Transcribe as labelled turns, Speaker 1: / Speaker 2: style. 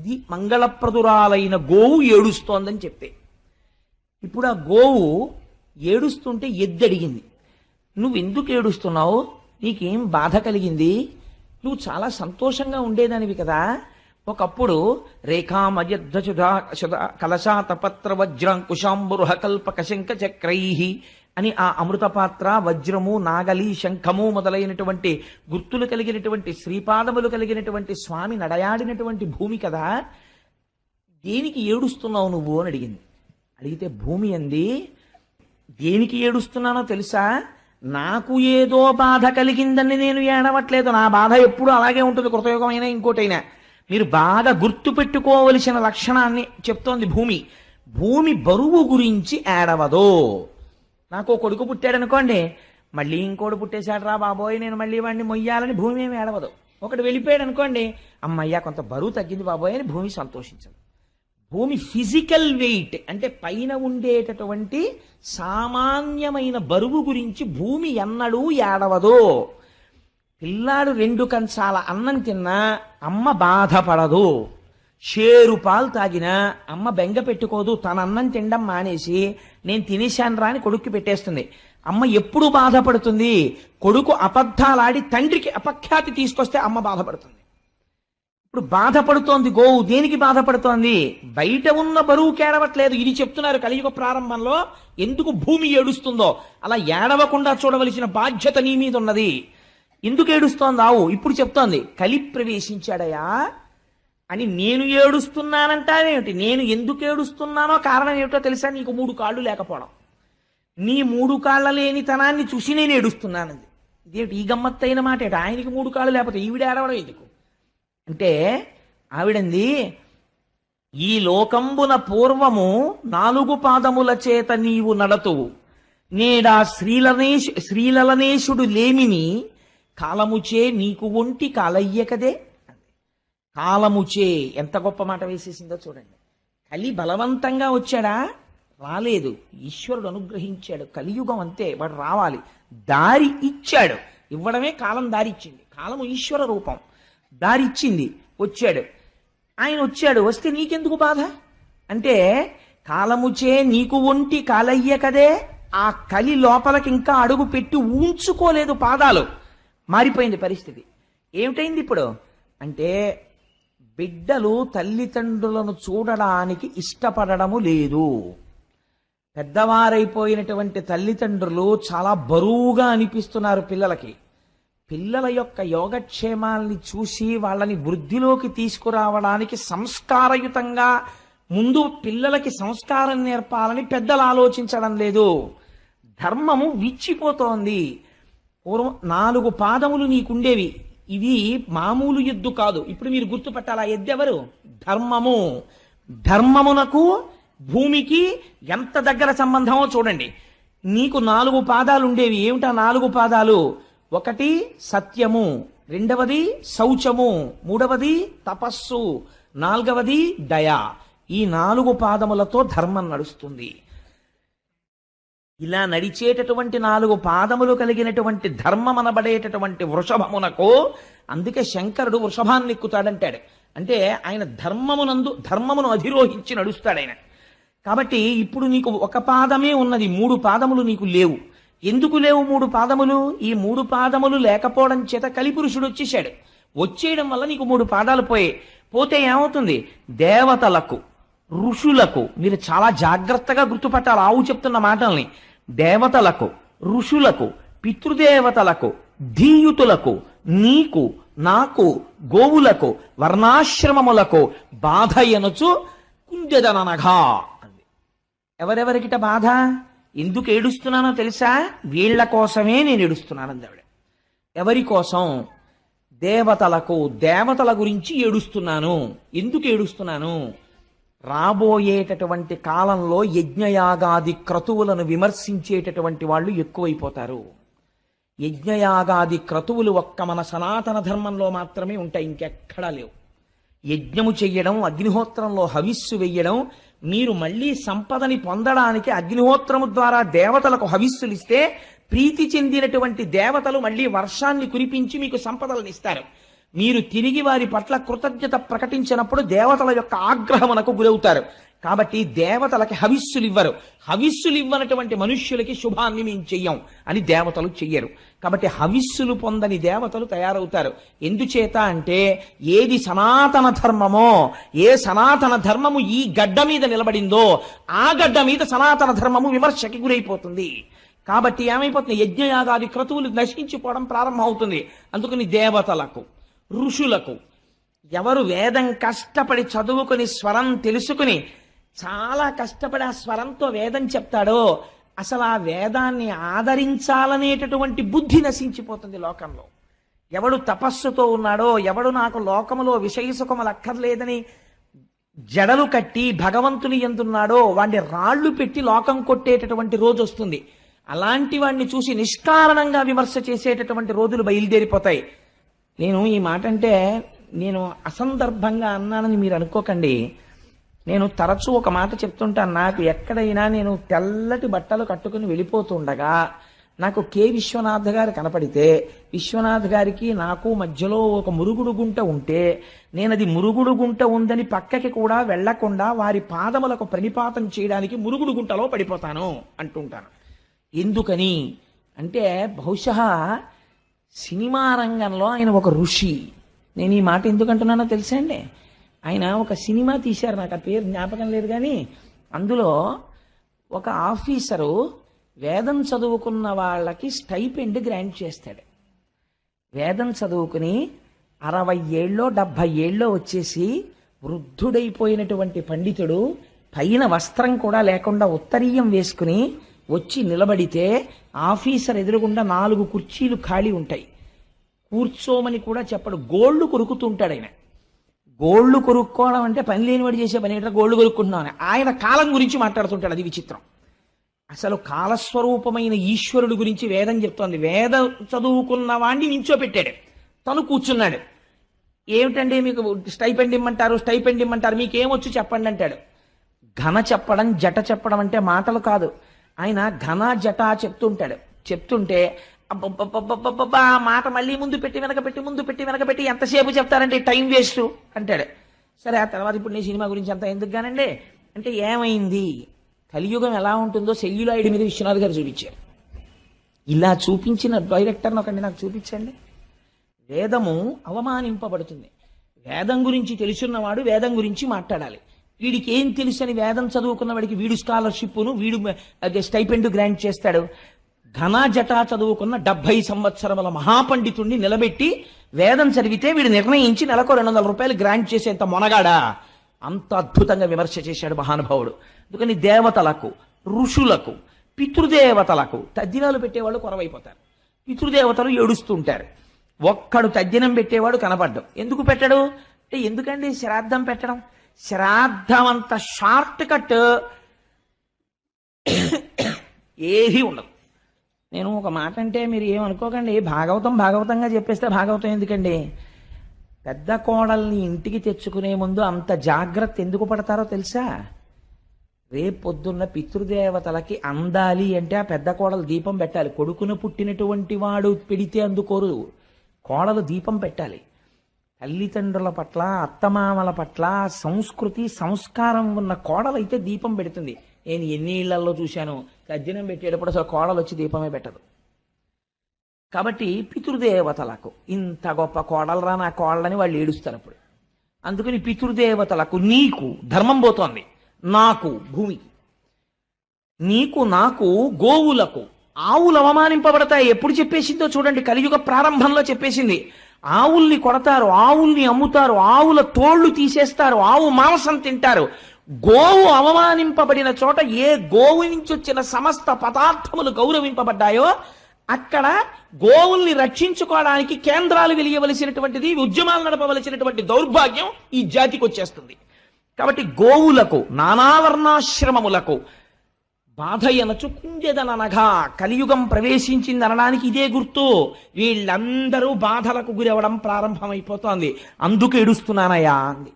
Speaker 1: ఇది మంగళప్రదురాలైన గోవు ఏడుస్తోందని చెప్తే ఇప్పుడు ఆ గోవు ఏడుస్తుంటే ఎద్దు అడిగింది నువ్వు ఎందుకు ఏడుస్తున్నావు? నీకేం బాధ కలిగింది? నువ్వు చాలా సంతోషంగా ఉండేదానివి కదా. ఒకప్పుడు రేఖామయద్ధుధా కలశాతపత్ర వజ్రాంకుశాంబురుహకల్పక శంఖ చక్రై అని ఆ అమృతపాత్ర వజ్రము నాగలి శంఖము మొదలైనటువంటి గుర్తులు కలిగినటువంటి శ్రీపాదములు కలిగినటువంటి స్వామి నడయాడినటువంటి భూమి కదా దేనికి ఏడుస్తున్నావు నువ్వు అని అడిగింది. అడిగితే భూమి అంది దేనికి ఏడుస్తున్నానో తెలుసా? నాకు ఏదో బాధ కలిగిందని నేను ఏడవట్లేదు. నా బాధ ఎప్పుడు అలాగే ఉంటుంది కృతయుగమైనా ఇంకోటైనా. మీరు బాగా గుర్తుపెట్టుకోవలసిన లక్షణాన్ని చెప్తోంది భూమి. భూమి బరువు గురించి ఏడవదో. నాకు కొడుకు కొడుకు పుట్టాడనుకోండి మళ్ళీ ఇంకోటి పుట్టేశాడు రా బాబోయ్ నేను మళ్ళీ వాడిని మొయ్యాలని భూమి ఏమి ఏడవదు. ఒకటి వెళ్ళిపోయాడు అనుకోండి అమ్మయ్య కొంత బరువు తగ్గింది బాబోయ్ అని భూమి సంతోషించదు. భూమి ఫిజికల్ వెయిట్ అంటే పైన ఉండేటటువంటి సామాన్యమైన బరువు గురించి భూమి ఎన్నడూ ఏడవదు. పిల్లాడు రెండు కంచాల అన్నం తిన్నా అమ్మ బాధపడదు. షేరు పాలు తాగినా అమ్మ బెంగ పెట్టుకోదు తన అన్నం తినడం మానేసి నేను తినేశాను రా అని కొడుక్కి పెట్టేస్తుంది. అమ్మ ఎప్పుడు బాధపడుతుంది? కొడుకు అబద్ధాలాడి తండ్రికి అపఖ్యాతి తీసుకొస్తే అమ్మ బాధపడుతుంది. ఇప్పుడు బాధపడుతోంది గోవు. దేనికి బాధపడుతోంది? బయట ఉన్న బరువు కేడవట్లేదు ఇది చెప్తున్నారు కలియుగ ప్రారంభంలో ఎందుకు భూమి ఏడుస్తుందో. అలా ఏడవకుండా చూడవలసిన బాధ్యత నీ మీద ఉన్నది ఎందుకు ఏడుస్తోంది? ఆవు ఇప్పుడు చెప్తోంది కలి ప్రవేశించాడయా అని నేను ఏడుస్తున్నానంటావేమిటి? నేను ఎందుకు ఏడుస్తున్నానో కారణం ఏమిటో తెలుసా? నీకు మూడు కాళ్ళు లేకపోవడం. నీ మూడు కాళ్ళ లేని తనాన్ని చూసి నేను ఏడుస్తున్నానంది. ఇదేమిటి? ఈ గమ్మత్తైన మాట ఏంటి? ఆయనకి మూడు కాళ్ళు లేకపోతే ఈవిడ ఏడవడం ఎందుకు? అంటే ఆవిడంది ఈ లోకంబున పూర్వము నాలుగు పాదముల చేత నీవు నడతువు. నేడా శ్రీలనేశు శ్రీలలనేశుడు లేమిని కాలముచే నీకు ఒంటి కాలయ్య కదే కాలముచే ఎంత గొప్ప మాట వేసేసిందో చూడండి. కలి బలవంతంగా వచ్చాడా? రాలేదు. ఈశ్వరుడు అనుగ్రహించాడు. కలియుగం అంతే వాడు రావాలి. దారి ఇచ్చాడు. ఇవ్వడమే కాలం దారి ఇచ్చింది. కాలము ఈశ్వర రూపం. దారి ఇచ్చింది వచ్చాడు. ఆయన వచ్చాడు. వస్తే నీకెందుకు బాధ? అంటే కాలముచే నీకు ఒంటి కాలయ్య కదే. ఆ కలి లోపలికి ఇంకా అడుగు పెట్టి ఉంచుకోలేదు పాదాలు. మారిపోయింది పరిస్థితి. ఏమిటైంది ఇప్పుడు? అంటే బిడ్డలు తల్లిదండ్రులను చూడడానికి ఇష్టపడడము లేదు. పెద్దవారైపోయినటువంటి తల్లిదండ్రులు చాలా బరువుగా అనిపిస్తున్నారు పిల్లలకి. పిల్లల యొక్క యోగక్షేమాల్ని చూసి వాళ్ళని వృద్ధిలోకి తీసుకురావడానికి సంస్కారయుతంగా ముందు పిల్లలకి సంస్కారం నేర్పాలని పెద్దలు ఆలోచించడం లేదు. ధర్మము విచ్చిపోతోంది. పూర్వం నాలుగు పాదములు నీకుండేవి. ఇది మామూలు ఎద్దు కాదు. ఇప్పుడు మీరు గుర్తుపట్టాలి ఆ ఎద్దు ఎవరు ధర్మము. ధర్మమునకు భూమికి ఎంత దగ్గర సంబంధమో చూడండి. నీకు నాలుగు పాదాలు ఉండేవి. ఏమిటా నాలుగు పాదాలు? ఒకటి సత్యము రెండవది శౌచము మూడవది తపస్సు నాలుగవది దయ. ఈ నాలుగు పాదములతో ధర్మం నడుస్తుంది. ఇలా నడిచేటటువంటి నాలుగు పాదములు కలిగినటువంటి ధర్మం అనబడేటటువంటి వృషభమునకు అందుకే శంకరుడు వృషభాన్ని ఎక్కుతాడంటాడు అంటే ఆయన ధర్మమునందు ధర్మమును అధిరోహించి నడుస్తాడు ఆయన. కాబట్టి ఇప్పుడు నీకు ఒక పాదమే ఉన్నది మూడు పాదములు నీకు లేవు. ఎందుకు లేవు మూడు పాదములు? ఈ మూడు పాదములు లేకపోవడం చేత కలిపురుషుడు వచ్చేసాడు వచ్చేయడం వల్ల నీకు మూడు పాదాలు పోయాయి. పోతే ఏమవుతుంది? దేవతలకు ఋషులకు మీరు చాలా జాగ్రత్తగా గుర్తుపట్టాలి. ఆవు చెప్తున్న మాటల్ని. దేవతలకు ఋషులకు పితృదేవతలకు ధీయుతులకు నీకు నాకు గోవులకు వర్ణాశ్రమములకు బాధ ఎనుచు కుంజదననగా అంది. ఎవరెవరికిట బాధ? ఎందుకు ఏడుస్తున్నానో తెలుసా? వీళ్ళ కోసమే నేను ఏడుస్తున్నానంది ఆవిడ. ఎవరి కోసం? దేవతలకు దేవతల గురించి ఏడుస్తున్నాను. ఎందుకు ఏడుస్తున్నాను? రాబోయేటటువంటి కాలంలో యజ్ఞయాగాది క్రతువులను విమర్శించేటటువంటి వాళ్ళు ఎక్కువైపోతారు. యజ్ఞయాగాది క్రతువులు ఒక్క మన సనాతన ధర్మంలో మాత్రమే ఉంటాయి ఇంకెక్కడా లేవు. యజ్ఞము చెయ్యడం అగ్నిహోత్రంలో హవిస్సు వెయ్యడం మీరు మళ్ళీ సంపదని పొందడానికి అగ్నిహోత్రము ద్వారా దేవతలకు హవిస్సులు ఇస్తే ప్రీతి చెందినటువంటి దేవతలు మళ్ళీ వర్షాన్ని కురిపించి మీకు సంపదలను ఇస్తారు. మీరు తిరిగి వారి పట్ల కృతజ్ఞత ప్రకటించినప్పుడు దేవతల యొక్క ఆగ్రహమునకు గురవుతారు. కాబట్టి దేవతలకి హవిస్సులు ఇవ్వరు హవిస్సులు ఇవ్వనటువంటి మనుష్యులకి శుభాన్ని మేము చెయ్యం అని దేవతలు చెయ్యరు. కాబట్టి హవిస్సులు పొందని దేవతలు తయారవుతారు. ఎందుచేత అంటే ఏది సనాతన ధర్మమో ఏ సనాతన ధర్మము ఈ గడ్డ మీద నిలబడిందో ఆ గడ్డ మీద సనాతన ధర్మము విమర్శకి గురైపోతుంది. కాబట్టి ఏమైపోతుంది? యజ్ఞయాగాది క్రతువులు నశించిపోవడం ప్రారంభమవుతుంది. అందుకని దేవతలకు. ఋషులకు. ఎవరు వేదం కష్టపడి చదువుకుని స్వరం తెలుసుకుని చాలా కష్టపడి ఆ స్వరంతో వేదం చెప్తాడో అసలు ఆ వేదాన్ని ఆదరించాలనేటటువంటి బుద్ధి నశించిపోతుంది లోకంలో. ఎవడు తపస్సుతో ఉన్నాడో ఎవడు నాకు లోకములో విషయసుఖములు అక్కర్లేదని జడలు కట్టి భగవంతుని ఎందున్నాడో వాడిని రాళ్ళు పెట్టి లోకం కొట్టేటటువంటి రోజు వస్తుంది. అలాంటి వాడిని చూసి నిష్కారణంగా విమర్శ చేసేటటువంటి రోజులు బయలుదేరిపోతాయి. నేను ఈ మాట అంటే నేను అసందర్భంగా అన్నానని మీరు అనుకోకండి. నేను తరచూ ఒక మాట చెప్తుంటాను. నాకు ఎక్కడైనా నేను తెల్లటి బట్టలు కట్టుకుని వెళ్ళిపోతుండగా నాకు కే విశ్వనాథ్ గారు కనపడితే విశ్వనాథ్ గారికి నాకు మధ్యలో ఒక మురుగుడు గుంట ఉంటే నేను అది మురుగుడు గుంట ఉందని పక్కకి కూడా వెళ్ళకుండా వారి పాదములకు ప్రణిపాతం చేయడానికి మురుగుడు గుంటలో పడిపోతాను అంటుంటాను. ఎందుకని? అంటే బహుశా సినిమా రంగంలో ఆయన ఒక ఋషి. నేను ఈ మాట ఎందుకంటున్నానో తెలుసా అండి? ఆయన ఒక సినిమా తీశారు నాకు ఆ పేరు జ్ఞాపకం లేదు కానీ అందులో ఒక ఆఫీసరు వేదం చదువుకున్న వాళ్ళకి స్టైపెండ్ గ్రాంట్ చేస్తాడు. వేదం చదువుకుని అరవై ఏళ్ళో డెబ్భై ఏళ్ళో వచ్చేసి వృద్ధుడైపోయినటువంటి పండితుడు పైన వస్త్రం కూడా లేకుండా ఉత్తరీయం వేసుకుని వచ్చి నిలబడితే ఆఫీసర్ ఎదురుగుండా నాలుగు కుర్చీలు ఖాళీ ఉంటాయి. కూర్చోమని కూడా చెప్పడు. గోళ్ళు కొరుకుతుంటాడు ఆయన. గోల్డ్ కొరుక్కోవడం అంటే పని లేనివాడు చేసే పని ఏంటో గోల్డ్ కొరుక్కుంటున్నాను ఆయన కాలం గురించి మాట్లాడుతుంటాడు. అది విచిత్రం. అసలు కాలస్వరూపమైన ఈశ్వరుడు గురించి వేదం చెప్తోంది. వేద చదువుకున్న వాణ్ణి నించోపెట్టాడు. తను కూర్చున్నాడు. ఏమిటండి మీకు స్టైపెండ్ ఇమ్మంటారు? స్టైపెండ్ ఇమ్మంటారు? మీకేమొచ్చు చెప్పండి అంటాడు. ఘన చెప్పడం జట చెప్పడం అంటే మాటలు కాదు. ఆయన ఘన జట చెప్తుంటాడు. చెప్తుంటే అబ్బబ్బబ్బబ్బబ్బబ్బా, ఆ మాట మళ్ళీ ముందు పెట్టి వెనక పెట్టి ముందు పెట్టి వెనక పెట్టి ఎంతసేపు చెప్తారంటే టైం వేస్ట్ అంటాడు. సరే ఆ తర్వాత ఇప్పుడు నేను సినిమా గురించి అంత ఎందుకు గానండి అంటే ఏమైంది? కలియుగం ఎలా ఉంటుందో సెల్యులాయిడ్ మీద విశ్వనాథ్ గారు చూపించారు. ఇలా చూపించిన డైరెక్టర్ని ఒకటి నాకు చూపించండి. వేదము అవమానింపబడుతుంది. వేదం గురించి తెలుసున్నవాడు వేదం గురించి మాట్లాడాలి. వీడికి ఏం తెలుసని వేదం చదువుకున్న వాడికి వీడు స్కాలర్షిప్ను వీడు స్టైపెండ్ గ్రాంట్ చేస్తాడు. ఘన జటా చదువుకున్న డెబ్బై సంవత్సరముల మహాపండితుణ్ణి నిలబెట్టి వేదం చదివితే వీడు నిర్ణయించి నెలకు రెండు వందల రూపాయలు గ్రాంట్ చేసేంత మొనగాడా? అంత అద్భుతంగా విమర్శ చేశాడు మహానుభావుడు. అందుకని దేవతలకు ఋషులకు పితృదేవతలకు తద్దినాలు పెట్టేవాళ్ళు కొరవైపోతారు. పితృదేవతలు ఏడుస్తుంటారు. ఒక్కడు తద్దినం పెట్టేవాడు కనపడ్డం. ఎందుకు పెట్టడు? అంటే ఎందుకండి శ్రాద్ధం పెట్టడం? శ్రాద్ధం అంత షార్ట్ కట్ ఏది ఉండదు. నేను ఒక మాట అంటే మీరు ఏమనుకోకండి భాగవతం భాగవతంగా చెప్పేస్తే భాగవతం ఎందుకండి? పెద్ద కోడల్ని ఇంటికి తెచ్చుకునే ముందు అంత జాగ్రత్త ఎందుకు పడతారో తెలుసా? రేపొద్దున్న పితృదేవతలకి అందాలి అంటే ఆ పెద్ద కోడలు దీపం పెట్టాలి. కొడుకును పుట్టినటువంటి వాడు పెడితే అందుకోరు. కోడలు దీపం పెట్టాలి. తల్లిదండ్రుల పట్ల అత్తమామల పట్ల సంస్కృతి సంస్కారం ఉన్న కోడలైతే దీపం పెడుతుంది. నేను ఎన్ని ఇళ్ళలో చూశాను తజ్జనం పెట్టేటప్పుడు అసలు కోడలు వచ్చి దీపమే పెట్టదు. కాబట్టి పితృదేవతలకు ఇంత గొప్ప కోడలరా నా కోడలని వాళ్ళు ఏడుస్తారు అప్పుడు. అందుకని పితృదేవతలకు నీకు ధర్మం పోతోంది. నాకు భూమికి నీకు నాకు గోవులకు ఆవులు అవమానింపబడతాయి. ఎప్పుడు చెప్పేసిందో చూడండి. కలియుగ ప్రారంభంలో చెప్పేసింది. ఆవుల్ని కొడతారు ఆవుల్ని అమ్ముతారు ఆవుల తోళ్ళు తీసేస్తారు ఆవు మాంసం తింటారు. గోవు అవమానింపబడిన చోట ఏ గోవు నుంచి వచ్చిన సమస్త పదార్థములు గౌరవింపబడ్డాయో అక్కడ గోవుల్ని రక్షించుకోవడానికి కేంద్రాలు వెలియవలసినటువంటిది ఉద్యమాలు నడపవలసినటువంటి దౌర్భాగ్యం ఈ జాతికి వచ్చేస్తుంది కాబట్టి గోవులకు నానావర్ణాశ్రమములకు బాధయనచు కుంజెదననగా కలియుగం ప్రవేశించింది అనడానికి ఇదే గుర్తు. వీళ్ళందరూ బాధలకు గురవడం ప్రారంభమైపోతోంది. అందుకు ఏడుస్తున్నానయ్యా అంది.